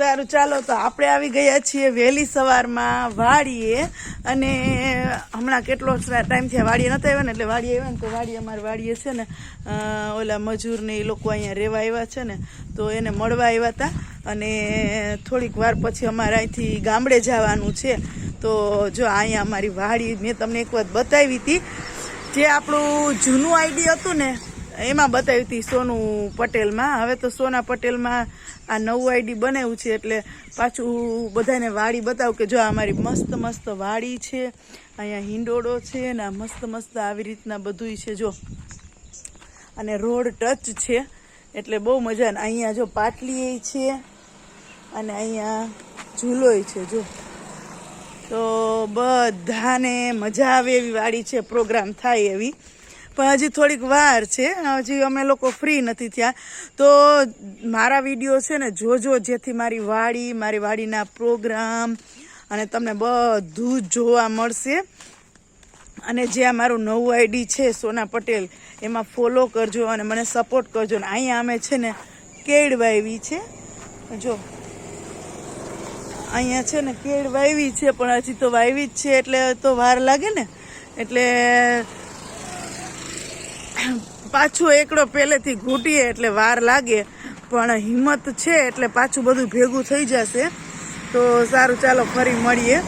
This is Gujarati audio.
સારું, ચાલો તો આપણે આવી ગયા છીએ વહેલી સવારમાં વાડીએ અને હમણાં કેટલો ટાઈમથી વાડીએ નતા આવ્યા ને, એટલે વાડીએ આવ્યા ને તો વાડીએ, અમારે વાડીએ છે ને ઓલા મજૂરને એ લોકો અહીંયા રહેવા આવ્યા છે ને, તો એને મળવા આવ્યા હતા અને થોડીક વાર પછી અમારે અહીંથી ગામડે જવાનું છે. તો જો અહીંયા અમારી વાડી, મેં તમને એક વાત બતાવી હતી જે આપણું જૂનું આઈડી હતું ને એમાં બતાવી હતી સોનું પટેલમાં. હવે તો સોના પટેલમાં આ નવું આઈડી બનાવ્યું છે એટલે પાછું બધાને વાડી બતાવું કે જો અમારી મસ્ત મસ્ત વાડી છે, અહીંયા હિંડોળો છે ને આ મસ્ત મસ્ત આવી રીતના બધુંય છે જો. અને રોડ ટચ છે એટલે બહુ મજા અહીંયા જો પાટલી છે અને અહીંયા ઝૂલોય છે જો. તો બધાને મજા આવે એવી વાડી છે, પ્રોગ્રામ થાય એવી. પણ હજી થોડીક વાર છે. હજી અમે લોકો ફ્રી નથી થયા. તો મારા વીડિયો છે ને જોજો, જેથી મારી વાડી, મારી વાડીના પ્રોગ્રામ અને તમને બધું જોવા મળશે. અને જે આ મારું નવું આઈડી છે, સોના પટેલ, એમાં ફોલો કરજો અને મને સપોર્ટ કરજો. ને અહીંયા અમે છે ને કેળ વાવી છે. જો, અહીંયા છે ને કેળ વાવી છે, પણ હજી તો વાવી જ છે, એટલે તો વાર લાગે ને. એટલે પાછું એકડો પહેલેથી ઘૂંટીએ એટલે વાર લાગે, પણ હિંમત છે એટલે પાછું બધું ભેગું થઈ જશે. તો સારું, ચાલો ફરી મળીએ.